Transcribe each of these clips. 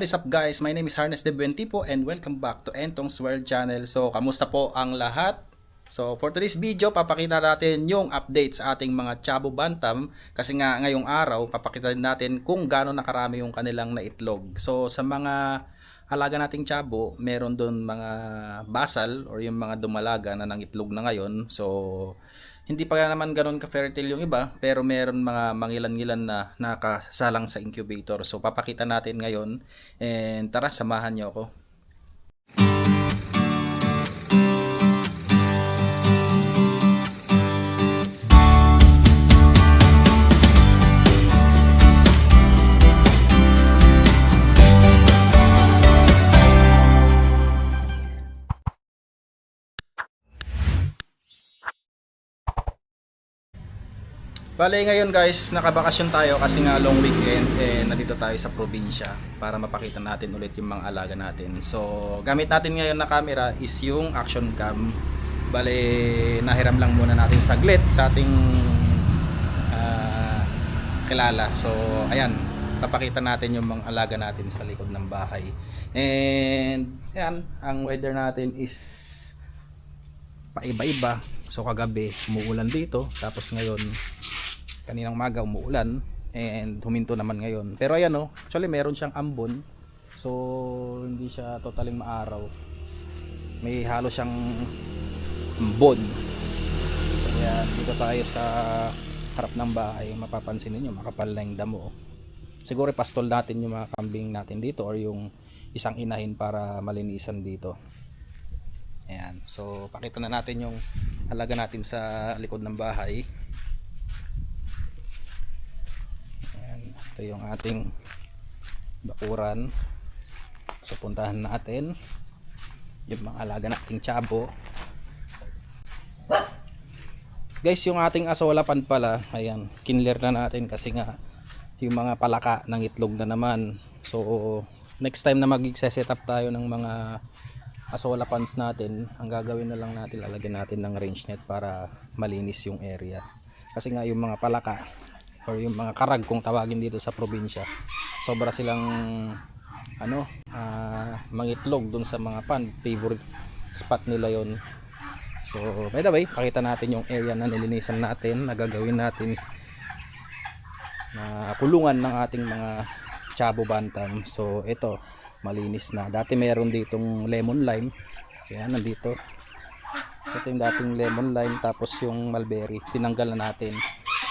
What is up guys? My name is Harness de Buentipo and welcome back to Entong's World Channel. So, kamusta po ang lahat? So, for today's video, papakita natin yung update sa ating mga Chabo Bantam kasi nga ngayong araw, papakita natin kung gaano nakarami yung kanilang naitlog. So, sa mga alaga nating Chabo, meron doon mga basal or yung mga dumalaga na nangitlog na ngayon. So, hindi pa naman ganun ka fertile yung iba, pero meron mga mangilan-ngilan na nakasalang sa incubator. So, papakita natin ngayon. And tara, samahan nyo ako. Bale ngayon guys, nakabakasyon tayo kasi nga long weekend eh nandito tayo sa probinsya para mapakita natin ulit yung mga alaga natin. So, gamit natin ngayon na camera is yung action cam. Bale, nahiram lang muna natin saglit sa ating ah, kilala. So, ayan, papakita natin yung mga alaga natin sa likod ng bahay. And, ayan, ang weather natin is paiba-iba. So kagabi umuulan dito, tapos ngayon kaninang maga umuulan and huminto naman ngayon. Pero ayan oh, actually meron siyang ambon. So hindi siya totaling maaraw. May halo siyang ambon. So ayan, dito tayo sa harap ng bahay, mapapansin niyo makapal na yung damo. oh. Siguro pastol natin yung mga kambing natin dito or yung isang inahin para malinisan dito. Ayan. So, pakita na natin yung halaga natin sa likod ng bahay. Ayan. Ito yung ating bakuran. So, puntahan natin yung mga alaga nating tsabo. Guys, yung ating asolapan pala, ayan, kinler na natin kasi nga yung mga palaka ng itlog na naman. So, next time na mag-set up tayo ng mga asola pans natin, ang gagawin na lang natin, lalagyan natin ng range net para malinis yung area. Kasi nga yung mga palaka or yung mga karag kung tawagin dito sa probinsya, sobra silang ano, ah, mangitlog dun sa mga pan, favorite spot nila yon. So, by the way, pakita natin yung area na nilinisan natin, na gagawin natin na kulungan ng ating mga chabo bantam. So, ito, malinis na. Dati meron ditong lemon lime. Kaya nandito. Ito yung dating lemon lime tapos yung mulberry. Tinanggal na natin.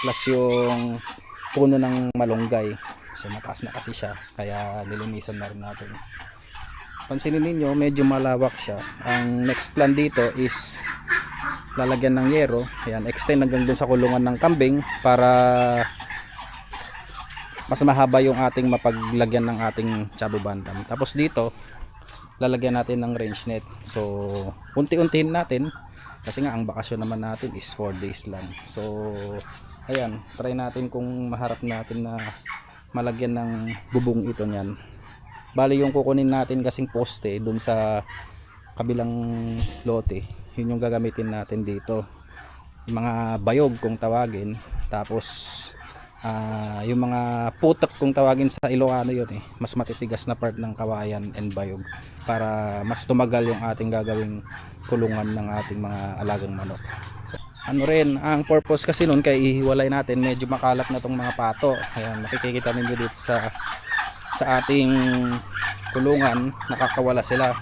Plus yung puno ng malunggay. So mataas na kasi siya. Kaya nilinisan na rin natin. Pansinin ninyo, medyo malawak siya. Ang next plan dito is lalagyan ng yero. Ayan, extend hanggang dun sa kulungan ng kambing para mas mahaba yung ating mapaglagyan ng ating chabo bantam. Tapos dito, lalagyan natin ng range net. So, unti-untihin natin kasi nga ang bakasyon naman natin is 4 days lang. So, ayan, try natin kung maharap natin na malagyan ng bubong ito niyan. Bali yung kukunin natin kasing poste dun sa kabilang lote, yun yung gagamitin natin dito. Mga bayog kung tawagin. Tapos ah yung mga putok kung tawagin sa Ilocano yun eh mas matitigas na part ng kawayan and bayog para mas tumagal yung ating gagawing kulungan ng ating mga alagang manok. So, ano rin ang purpose kasi nun kay ihiwalay natin medyo makalat na tong mga pato. Ayan makikita ninyo dito sa sa ating kulungan nakakawala sila.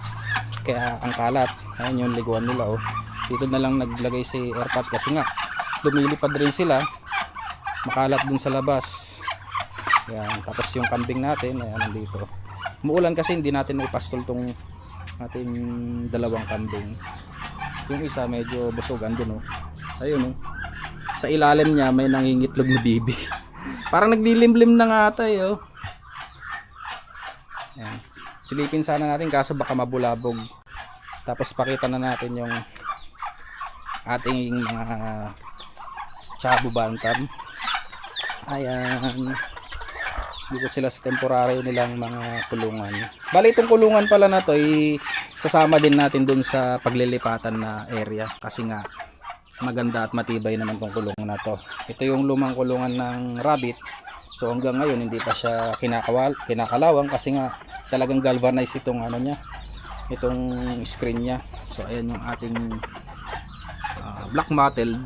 Kaya ang kalat ayan yung liguan nila oh. Dito na lang naglagay si airpot kasi nga lumilipad rin sila makalat dun sa labas. Yan tapos yung kambing natin ayan nandito. Umuulan kasi hindi natin ipastol tong ating dalawang kambing. Yung isa medyo busogan dun oh. Ayun oh. Sa ilalim niya may nangingitlog na bibi. Parang naglilimlim na nga ata eh oh. Yan silipin sana natin kaso baka mabulabog. Tapos pakita na natin yung ating mga chabo bantam Ayan. dito sila sa temporary nilang mga kulungan. Bali itong kulungan pala na to ay sasama din natin dun sa paglilipatan na area kasi nga maganda at matibay naman tong kulungan na to. Ito yung lumang kulungan ng rabbit. So hanggang ngayon hindi pa siya kinakawal, kinakalawang kasi nga talagang galvanized itong ano niya, itong screen niya. So ayan yung ating ah, black mottled.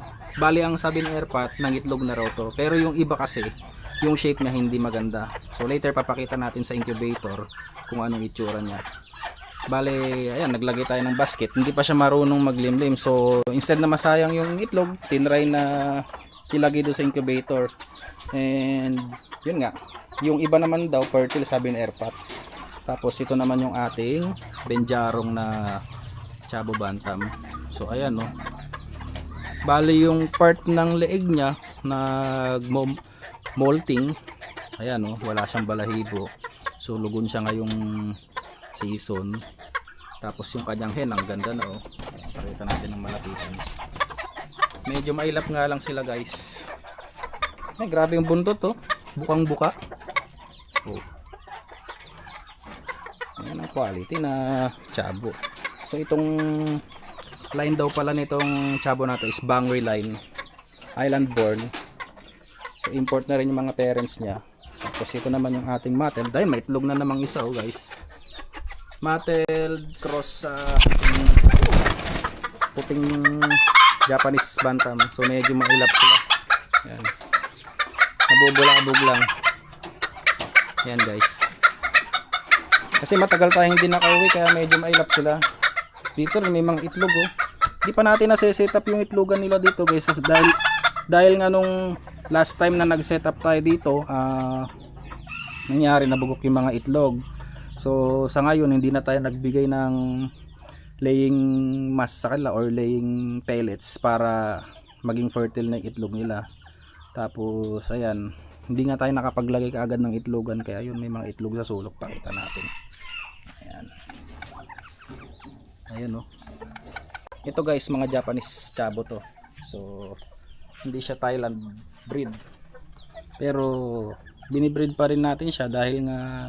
Bali ang sabi ng airpat, nangitlog na raw to. Pero yung iba kasi, yung shape niya hindi maganda. So later papakita natin sa incubator kung anong itsura niya. Bale, ayan, naglagay tayo ng basket. Hindi pa siya marunong maglimlim. So, instead na masayang yung itlog, tinry na ilagay doon sa incubator. And, yun nga. Yung iba naman daw, fertile, sabi ng airpat. Tapos, ito naman yung ating benjarong na chabo bantam. So, ayan, no. Bale, yung part ng leeg niya, nag molting. Ayan, no. Wala siyang balahibo. So, lugon siya ngayong season. Tapos yung kanyang hen, ang ganda na oh. Pakita natin ng malapitan. Medyo mailap nga lang sila guys. Ay, grabe yung bundot oh. Bukang buka. Oh. Ayan ang quality na chabo. So itong line daw pala nitong chabo natin is Bangway line. Island born. So import na rin yung mga parents niya. Tapos ito naman yung ating matel. Dahil may itlog na namang isa oh guys. Mattel cross sa puting, puting Japanese bantam. So medyo mailap sila. Yan. Nabubulabog lang. Yan guys. Kasi matagal tayong hindi nakauwi kaya medyo mailap sila. Dito rin may mga itlog oh. Hindi pa natin nase-set up yung itlogan nila dito guys dahil dahil nga nung last time na nag-set up tayo dito, ah nangyari nabugok yung mga itlog. So sa ngayon hindi na tayo nagbigay ng laying mass sa kanila or laying pellets para maging fertile na itlog nila. Tapos ayan, hindi nga tayo nakapaglagay kaagad ng itlogan kaya yun may mga itlog sa sulok pakita natin. Ayan. Ayan oh. Ito guys mga Japanese chabo to. So hindi siya Thailand breed. Pero binibreed pa rin natin siya dahil nga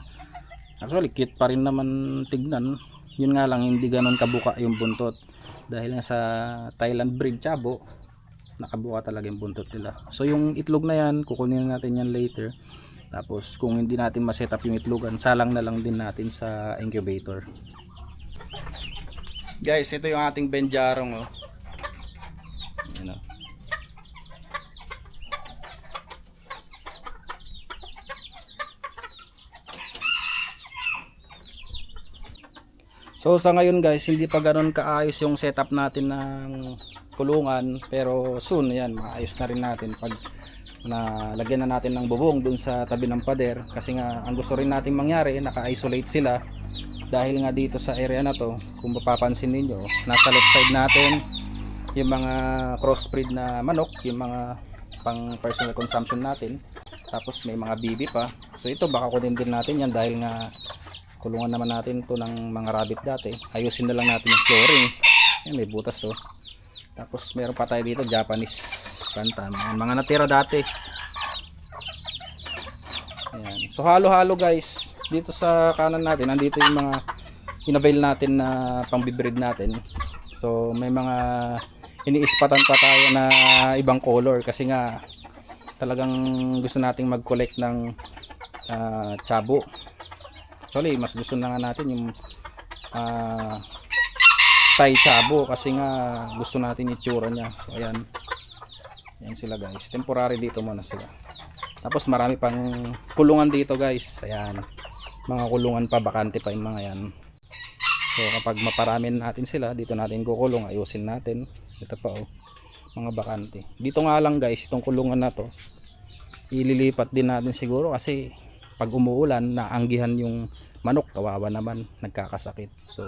actually cute pa rin naman tignan. Yun nga lang hindi ganon kabuka yung buntot. Dahil nga sa Thailand breed chabo nakabuka talaga yung buntot nila. So yung itlog na yan kukunin natin yan later. Tapos kung hindi natin maset up yung itlogan salang na lang din natin sa incubator guys ito yung ating benjarong oh. Ayan, oh. So sa ngayon guys, hindi pa ganoon kaayos yung setup natin ng kulungan pero soon yan, maayos na rin natin pag na lagyan na natin ng bubong dun sa tabi ng pader kasi nga ang gusto rin nating mangyari naka-isolate sila dahil nga dito sa area na to kung mapapansin ninyo nasa left side natin yung mga crossbreed na manok yung mga pang personal consumption natin tapos may mga bibi pa. So ito baka kunin din natin yan dahil nga kulungan naman natin to ng mga rabbit dati. Ayusin na lang natin yung flooring. Yan may butas oh. Tapos meron pa tayo dito Japanese Ayan, mga natira dati. Ayan. so halo halo guys dito sa kanan natin nandito yung mga inavail natin na pangbibreed natin so may mga iniispatan pa tayo na ibang color kasi nga talagang gusto nating mag-collect ng ah, chabo Actually, mas gusto na nga natin yung ah Thai Chabo kasi nga gusto natin yung itsura niya. So ayan. Ayan sila guys. Temporary dito muna sila. Tapos marami pang kulungan dito guys. Ayan. Mga kulungan pa, bakante pa yung mga yan. So kapag maparamin natin sila, dito natin kukulong, ayusin natin. Ito pa oh. Mga bakante. Dito nga lang guys, itong kulungan na to. Ililipat din natin siguro kasi pag umuulan naanggihan yung manok kawawa naman nagkakasakit so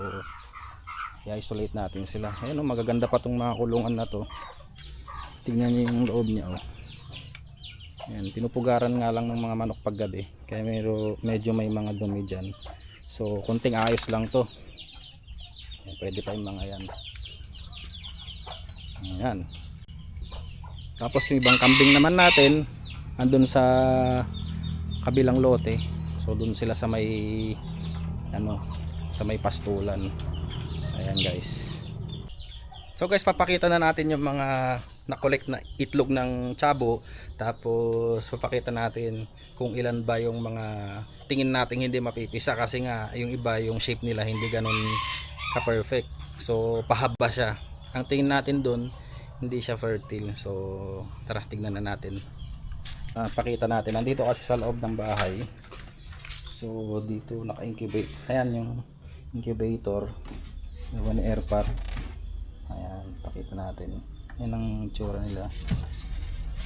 i-isolate natin sila ayun oh, magaganda pa tong mga kulungan na to tingnan niyo yung loob niya oh Ayan, pinupugaran nga lang ng mga manok pag gabi kaya medyo, medyo may mga dumi dyan. So konting ayos lang to. Ayan, pwede pa yung mga yan. Ayan. Tapos yung ibang kambing naman natin andun sa kabilang lote. So doon sila sa may ano sa may pastulan. Ayan guys. So guys papakita na natin yung mga na-collect na itlog ng chabo tapos papakita natin kung ilan ba yung mga tingin natin hindi mapipisa kasi nga yung iba yung shape nila hindi ganun ka perfect so pahaba siya. Ang tingin natin doon hindi siya fertile. So tara tignan na natin. Ah, pakita natin. Nandito kasi sa loob ng bahay. So dito naka-incubate. Ayan yung incubator. Yung air par ayan pakita natin yan ang tsura nila.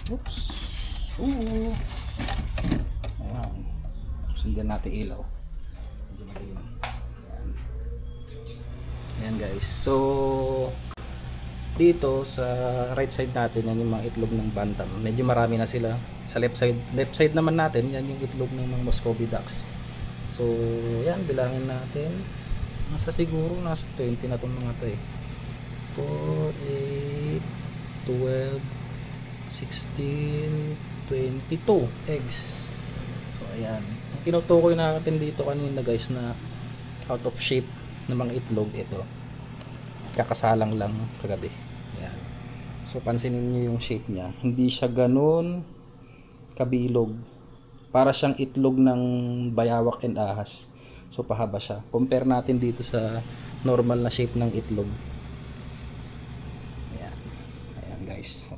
Oops. Oo ayan. Sundan natin ilaw. Ayan. Ayan guys. So dito sa right side natin yan yung mga itlog ng bantam. Medyo marami na sila. Sa left side left side naman natin yan yung itlog ng mga Muscovy ducks. So yan bilangin natin. Nasa siguro nasa 20 na itong mga to eh. 4, 8, 12 16 22 eggs so ayan ang tinutukoy natin dito kanina guys na out of shape ng mga itlog ito kakasalang lang kagabi Ayan. So pansinin niyo yung shape niya. Hindi siya ganun kabilog. Para siyang itlog ng bayawak and ahas. So pahaba siya. Compare natin dito sa normal na shape ng itlog. Ayan. Ayan guys.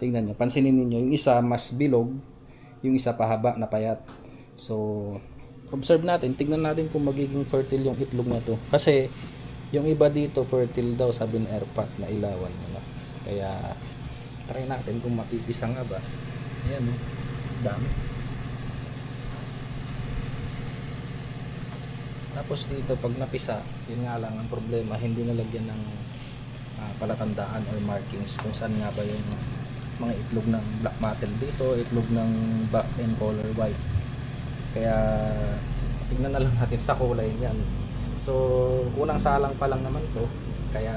Tingnan niyo. Pansinin niyo yung isa mas bilog, yung isa pahaba na payat. So observe natin, tingnan natin kung magiging fertile yung itlog na to. Kasi yung iba dito fertile daw sabi ng airpat na ilawan nila. Kaya try natin kung mapipisa nga ba. Ayan oh. Dami. Tapos dito pag napisa, yun nga lang ang problema, hindi nalagyan ng ah, palatandaan or markings kung saan nga ba yung mga itlog ng black mattel dito, itlog ng buff and color white. Kaya tingnan na lang natin sa kulay niyan. So, unang salang pa lang naman to. Kaya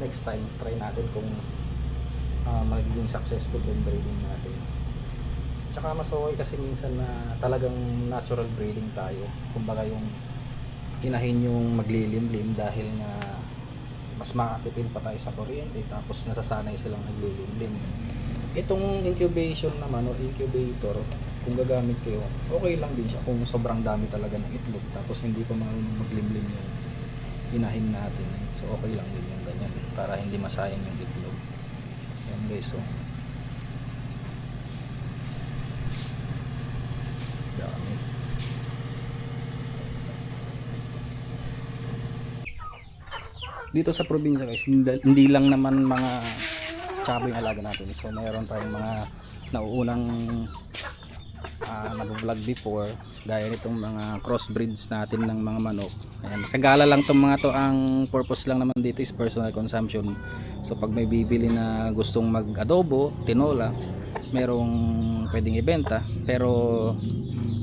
next time try natin kung ah, magiging successful yung breeding natin. Tsaka mas okay kasi minsan na talagang natural breeding tayo. Kumbaga yung inahin yung maglilimlim dahil nga mas makatipid pa tayo sa kuryente tapos nasasanay silang naglilimlim. Itong incubation naman o incubator, kung gagamit kayo, okay lang din siya kung sobrang dami talaga ng itlog tapos hindi pa marunong maglimlim yung inahin natin. So okay lang din yung ganyan para hindi masayang yung itlog. Yan guys, so. Dami. Dito sa probinsya guys, hindi, lang naman mga tsabo yung alaga natin. So mayroon tayong mga nauunang uh, nag-vlog before gaya nitong mga crossbreeds natin ng mga manok. Ayan, kagala lang tong mga to. Ang purpose lang naman dito is personal consumption. So pag may bibili na gustong mag adobo, tinola merong pwedeng ibenta pero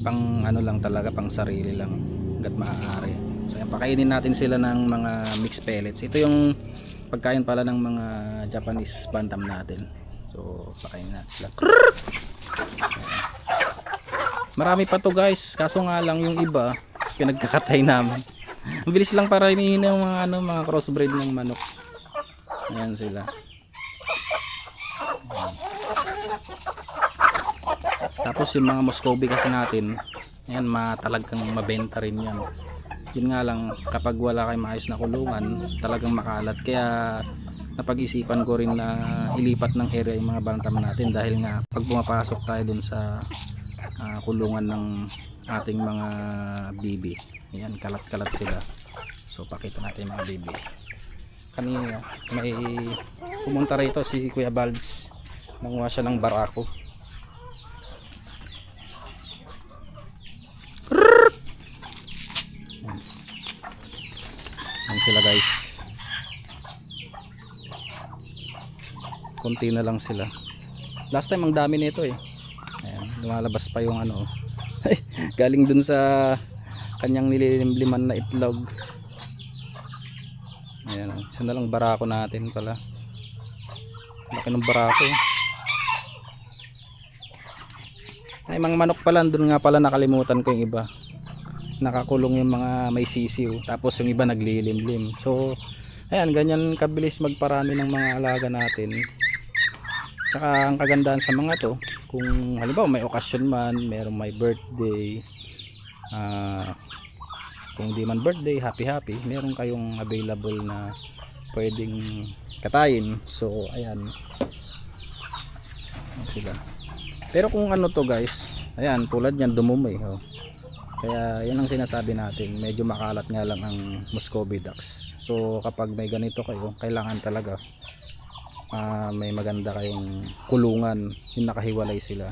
pang ano lang talaga pang sarili lang hanggat maaari so ayan, pakainin natin sila ng mga mixed pellets ito yung pagkain pala ng mga Japanese bantam natin so pakainin natin sila Marami pa to guys, kaso nga lang yung iba pinagkakatay namin. Mabilis lang para inihin yung mga ano, mga crossbreed ng manok. Ayan sila. Tapos yung mga Muscovy kasi natin, ayan matalagang mabenta rin yan. Yun nga lang kapag wala kayong maayos na kulungan, talagang makalat. Kaya napag-isipan ko rin na ilipat ng area yung mga bantam natin dahil nga pag pumapasok tayo dun sa ah, kulungan ng ating mga bibi ayan kalat kalat sila. So pakita natin yung mga bibi. Kanina may pumunta rito si Kuya Balds. Nanguha siya ng barako Krrrr! Ayan. Ayan sila guys konti na lang sila last time ang dami nito eh Ayan, lumalabas pa yung ano. Galing dun sa kanyang nililimliman na itlog. Ayan, isa na lang barako natin pala. Laki ng barako. Ay, mga manok pala, doon nga pala nakalimutan ko yung iba. Nakakulong yung mga may sisiw. Tapos yung iba naglilimlim. So, ayan, ganyan kabilis magparami ng mga alaga natin. Tsaka ang kagandahan sa mga to, kung halimbawa may okasyon man, merong may birthday, ah, kung di man birthday, happy happy, meron kayong available na pwedeng katayin. So, ayan. Sila. Pero kung ano to guys, ayan, tulad yan, dumumay. Oh. Kaya yan ang sinasabi natin, medyo makalat nga lang ang Muscovy ducks. So kapag may ganito kayo, kailangan talaga ah, may maganda kayong kulungan, yung nakahiwalay sila.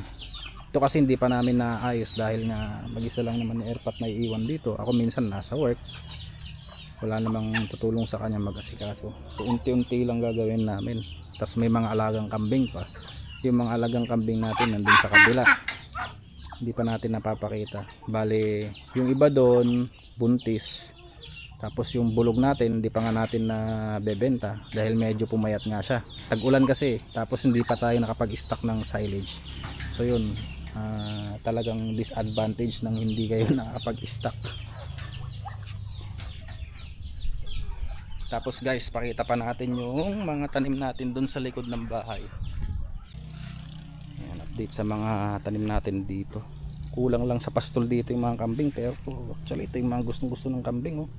Ito kasi hindi pa namin naayos dahil nga mag-isa lang naman ni Airpat na iiwan dito. Ako minsan nasa work. Wala namang tutulong sa kanya mag-asikaso. So unti-unti lang gagawin namin. Tapos may mga alagang kambing pa. Yung mga alagang kambing natin nandun sa kabila hindi pa natin napapakita. Bali yung iba doon buntis. Tapos yung bulog natin hindi pa nga natin na bebenta dahil medyo pumayat nga siya. Tag-ulan kasi tapos hindi pa tayo nakapag-stock ng silage. So yun ah, talagang disadvantage ng hindi kayo nakapag-stock. Tapos guys pakita pa natin yung mga tanim natin doon sa likod ng bahay update sa mga tanim natin dito. Kulang lang sa pastol dito yung mga kambing pero actually ito yung mga gustong gusto ng kambing oh.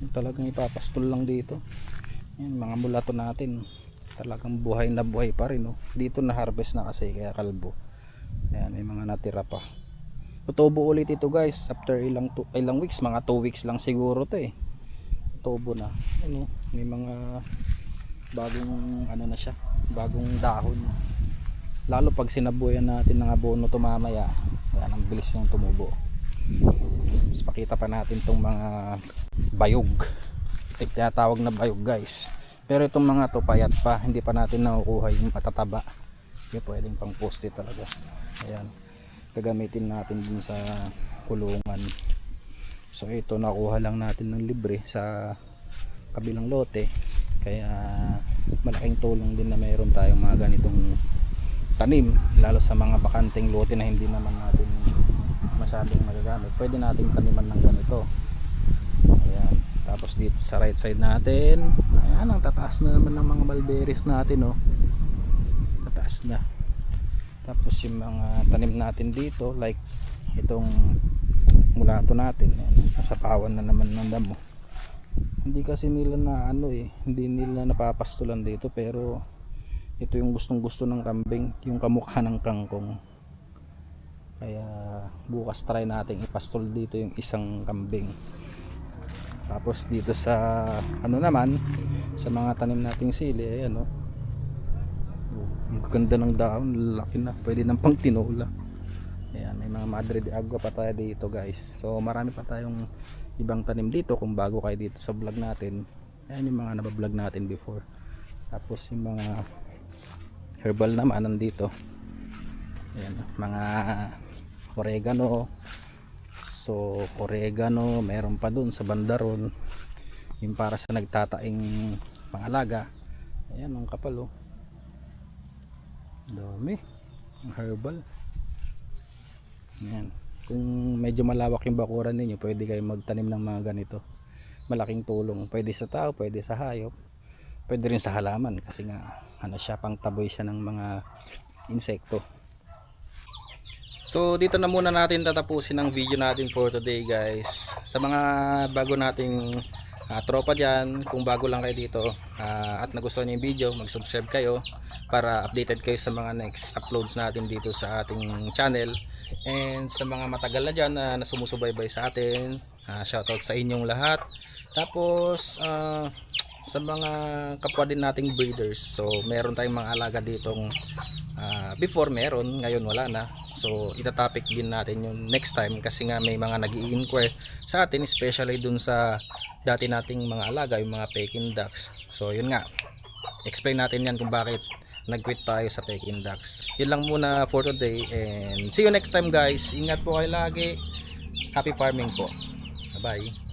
yung talagang ipapastol lang dito. Ayan, mga mulato natin. Talagang buhay na buhay pa rin oh. dito na harvest na kasi kaya kalbo. Ayan, may mga natira pa. Tutubo ulit ito guys. After ilang, tu- ilang weeks mga 2 weeks lang siguro to eh. Tubo na. Ano, may mga bagong ano na siya bagong dahon lalo pag sinabuyan natin ng abono to mamaya yan ang bilis yung tumubo. Tapos pakita pa natin tong mga bayog. Tinatawag na bayog guys. Pero itong mga to payat pa. Hindi pa natin nakukuha yung matataba. Yung pwedeng pang poste talaga. Ayan. Gagamitin natin dun sa kulungan. So ito nakuha lang natin ng libre sa kabilang lote. Kaya malaking tulong din na mayroon tayong mga ganitong tanim lalo sa mga bakanteng lote na hindi naman natin masyadong magagamit. Pwede nating taniman ng ganito. Ayan. Tapos dito sa right side natin ayan ang tataas na naman ng mga mulberries natin oh. Tataas na. Tapos yung mga tanim natin dito like itong mulato natin ayan, na naman ng damo. Hindi kasi nila na ano eh hindi nila napapastulan dito pero ito yung gustong gusto ng kambing yung kamukha ng kangkong. Kaya bukas try natin ipastol dito yung isang kambing. Tapos dito sa ano naman sa mga tanim nating sili ayan o oh. ang ganda ng dahon laki na pwede nang pang tinola. Ayan may mga madre de agua pa tayo dito guys. So marami pa tayong ibang tanim dito kung bago kayo dito sa vlog natin. Ayan yung mga nabablog natin before. Tapos yung mga herbal naman nandito. Ayan, mga oregano. So oregano meron pa dun sa bandaron. Yung para sa nagtataing pangalaga ayan ang kapal oh. Dami. Herbal. Ayan. Kung medyo malawak yung bakuran ninyo pwede kayo magtanim ng mga ganito. Malaking tulong. Pwede sa tao pwede sa hayop pwede rin sa halaman kasi nga ano siya pang taboy siya ng mga insekto So dito na muna natin tatapusin ang video natin for today guys. Sa mga bago nating ah, tropa dyan, kung bago lang kayo dito ah, at nagustuhan niyo yung video, mag-subscribe kayo para updated kayo sa mga next uploads natin dito sa ating channel. And sa mga matagal na dyan na nasumusubaybay sa atin, ah, shoutout sa inyong lahat. Tapos ah, sa mga kapwa din nating breeders, so meron tayong mga alaga ditong Ah, before meron, ngayon wala na. So itatopic din natin yung next time kasi nga may mga nag inquire sa atin especially dun sa dati nating mga alaga, yung mga Peking ducks. So yun nga, explain natin yan kung bakit nag-quit tayo sa Peking ducks. Yun lang muna for today and see you next time guys. Ingat po kayo lagi. Happy farming po. -bye.